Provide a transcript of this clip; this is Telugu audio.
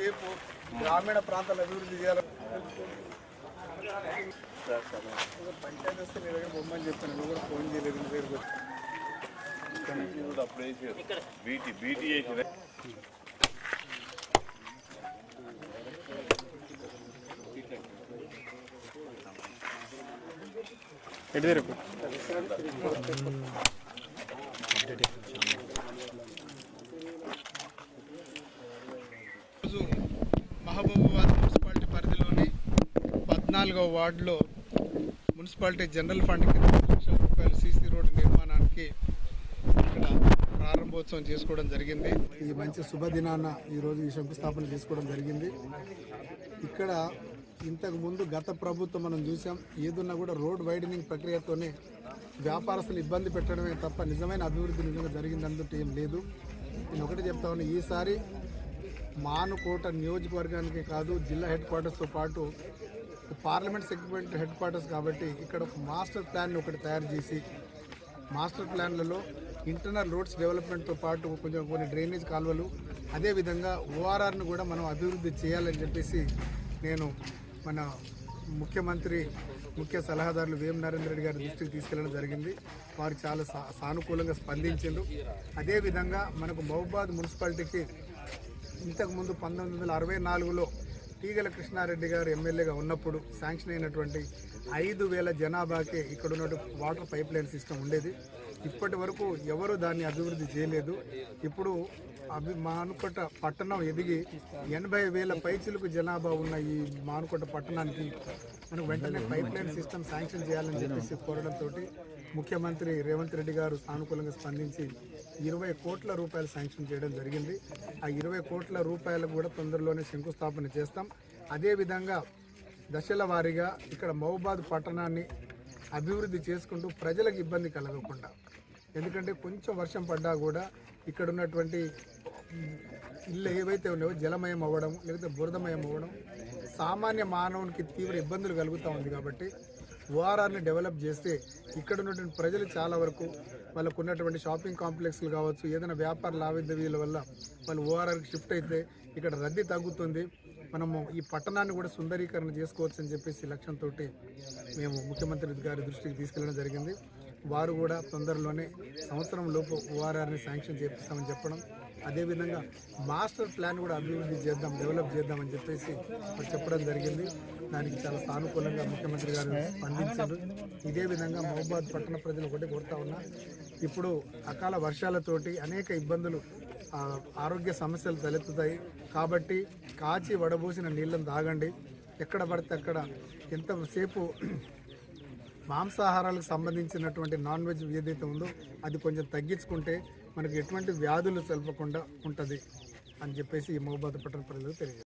ఎంతసేపు గ్రామీణ ప్రాంతాల అభివృద్ధి చేయాలి ఒక పంచాయతీ వస్తే నీ దగ్గర బొమ్మని చెప్పాను. నువ్వు కూడా ఫోన్ చేయలేదు నీ బీటీ బీటీ చేసిన మహబూబాబాద్ మున్సిపాలిటీ పరిధిలోని పద్నాలుగవ వార్డులో మున్సిపాలిటీ జనరల్ ఫండ్ కింద లక్షల రూపాయల సీసీ రోడ్డు నిర్మాణానికి ఇక్కడ ప్రారంభోత్సవం చేసుకోవడం జరిగింది. ఈ మంచి శుభదినాన ఈరోజు ఈ శంకుస్థాపన చేసుకోవడం జరిగింది. ఇక్కడ ఇంతకు ముందు గత ప్రభుత్వం మనం చూసాం ఏదున్నా కూడా రోడ్ వైడనింగ్ ప్రక్రియతోనే వ్యాపారస్తులు ఇబ్బంది పెట్టడమే తప్ప నిజమైన అభివృద్ధి నిజంగా జరిగింది ఏం లేదు. నేను ఒకటి చెప్తా ఉన్నా ఈసారి మానుకోట నియోజకవర్గానికి కాదు జిల్లా హెడ్ క్వార్టర్స్తో పాటు పార్లమెంట్ సెగ్మెంట్ హెడ్ క్వార్టర్స్ కాబట్టి ఇక్కడ ఒక మాస్టర్ ప్లాన్ ఒకటి తయారు చేసి మాస్టర్ ప్లాన్లలో ఇంటర్నల్ రోడ్స్ డెవలప్మెంట్తో పాటు కొంచెం కొన్ని డ్రైనేజ్ కాలువలు అదేవిధంగా ఓఆర్ఆర్ను కూడా మనం అభివృద్ధి చేయాలని చెప్పేసి నేను మన ముఖ్యమంత్రి ముఖ్య సలహాదారులు వేం నరేంద్ర రెడ్డి గారి దృష్టికి తీసుకెళ్ళడం జరిగింది. వారు చాలా సా సానుకూలంగా స్పందించారు అదేవిధంగా మనకు మహబాద్ మున్సిపాలిటీకి ఇంతకుముందు పంతొమ్మిది వందల అరవై నాలుగులో తీగల కృష్ణారెడ్డి గారు ఎమ్మెల్యేగా ఉన్నప్పుడు శాంక్షన్ అయినటువంటి ఐదు వేల జనాభాకే ఇక్కడ ఉన్న వాటర్ పైప్ లైన్ సిస్టమ్ ఉండేది. ఇప్పటి వరకు ఎవరు దాన్ని అభివృద్ధి చేయలేదు. ఇప్పుడు అభి మానుకోట పట్టణం ఎదిగి ఎనభై వేల పైచులకు జనాభా ఉన్న ఈ మానుకోట పట్టణానికి మనకు వెంటనే పైప్ లైన్ సిస్టమ్ శాంక్షన్ చేయాలని చెప్పేసి కోరడంతో ముఖ్యమంత్రి రేవంత్ రెడ్డి గారు సానుకూలంగా స్పందించి ఇరవై కోట్ల రూపాయలు శాంక్షన్ చేయడం జరిగింది. ఆ ఇరవై కోట్ల రూపాయలకు కూడా తొందరలోనే శంకుస్థాపన చేస్తాం. అదేవిధంగా దశల వారీగా ఇక్కడ మహబాద్ పట్టణాన్ని అభివృద్ధి చేసుకుంటూ ప్రజలకు ఇబ్బంది కలగకుండా ఎందుకంటే కొంచెం వర్షం పడ్డా కూడా ఇక్కడ ఉన్నటువంటి ఇల్లు ఏవైతే ఉన్నాయో జలమయం అవ్వడం లేకపోతే బురదమయం అవ్వడం సామాన్య మానవునికి తీవ్ర ఇబ్బందులు కలుగుతూ ఉంది కాబట్టి ఓఆర్ఆర్ని డెవలప్ చేస్తే ఇక్కడ ఉన్నటువంటి ప్రజలు చాలా వరకు వాళ్ళకు ఉన్నటువంటి షాపింగ్ కాంప్లెక్స్లు కావచ్చు ఏదైనా వ్యాపార లావాదేవీల వల్ల వాళ్ళు ఓఆర్ఆర్కి షిఫ్ట్ అయితే ఇక్కడ రద్దీ తగ్గుతుంది. మనము ఈ పట్టణాన్ని కూడా సుందరీకరణ చేసుకోవచ్చు అని చెప్పేసి లక్ష్యంతో మేము ముఖ్యమంత్రి గారి దృష్టికి తీసుకెళ్ళడం జరిగింది. వారు కూడా తొందరలోనే సంవత్సరం లోపు ఓఆర్ఆర్ని శాంక్షన్ చేపిస్తామని చెప్పడం అదేవిధంగా మాస్టర్ ప్లాన్ కూడా అభివృద్ధి చేద్దాం డెవలప్ చేద్దామని చెప్పేసి చెప్పడం జరిగింది. దానికి చాలా సానుకూలంగా ముఖ్యమంత్రి గారు స్పందించారు. ఇదే విధంగా మహబాద్ పట్టణ ప్రజలు ఒకటి కోరుతా ఉన్నా ఇప్పుడు అకాల వర్షాలతోటి అనేక ఇబ్బందులు ఆరోగ్య సమస్యలు తలెత్తుతాయి. కాబట్టి కాచి వడబోసిన నీళ్ళను తాగండి. ఎక్కడ పడితే అక్కడ ఎంతసేపు మాంసాహారాలకు సంబంధించినటువంటి నాన్ వెజ్ ఏదైతే ఉందో అది కొంచెం తగ్గించుకుంటే మనకు ఎటువంటి వ్యాధులు తెలపకుండా ఉంటుంది అని చెప్పేసి ఈ మహబాద్ పట్టణ ప్రజలకు తెలియజేస్తారు